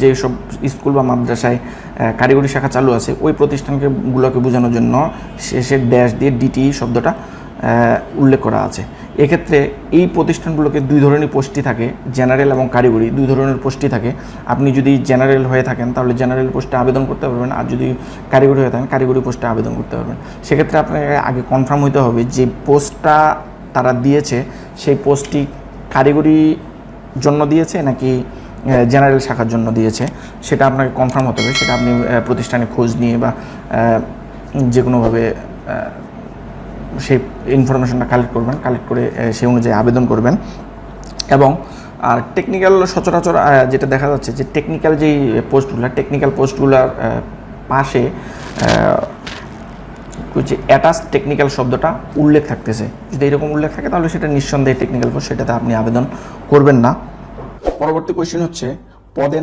যে সব স্কুল বা মাদ্রাসায় কারিগরি শাখা চালু আছে, ওই প্রতিষ্ঠানকে গুলোকে বোঝানোর জন্য শেষের ড্যাশ দিয়ে ডিটি শব্দটা উল্লেখ করা আছে। এক্ষেত্রে এই প্রতিষ্ঠানগুলোকে দুই ধরনের পোস্টই থাকে, জেনারেল এবং কারিগরি, দুই ধরনের পোস্টই থাকে। আপনি যদি জেনারেল হয়ে থাকেন, তাহলে জেনারেল পোস্টে আবেদন করতে পারবেন, আর যদি কারিগরি হয়ে থাকেন, কারিগরি পোস্টে আবেদন করতে পারবেন। সেক্ষেত্রে আপনাকে আগে কনফার্ম হতে হবে যে পোস্টটা তারা দিয়েছে, সেই পোস্টটি কারিগরি জন্য দিয়েছে নাকি জেনারেল শাখার জন্য দিয়েছে। সেটা আপনাকে কনফার্ম হতে হবে। সেটা আপনি প্রতিষ্ঠানে খোঁজ নিয়ে বা যে কোনোভাবে সেই ইনফরমেশনটা কালেক্ট করবেন। কালেক্ট করে সেই অনুযায়ী আবেদন করবেন। এবং, আর টেকনিক্যাল সচরাচর যেটা দেখা যাচ্ছে যে টেকনিক্যাল যেই পোস্টগুলো টেকনিক্যাল পোস্টগুলোর পাশে যে অ্যাটাচ টেকনিক্যাল শব্দটা উল্লেখ থাকতেছে। যদি এরকম উল্লেখ থাকে তাহলে সেটা নিঃসন্দেহে টেকনিক্যাল পোস্ট সেটাতে আপনি আবেদন করবেন না। পরবর্তী কোয়েশ্চেন হচ্ছে পদের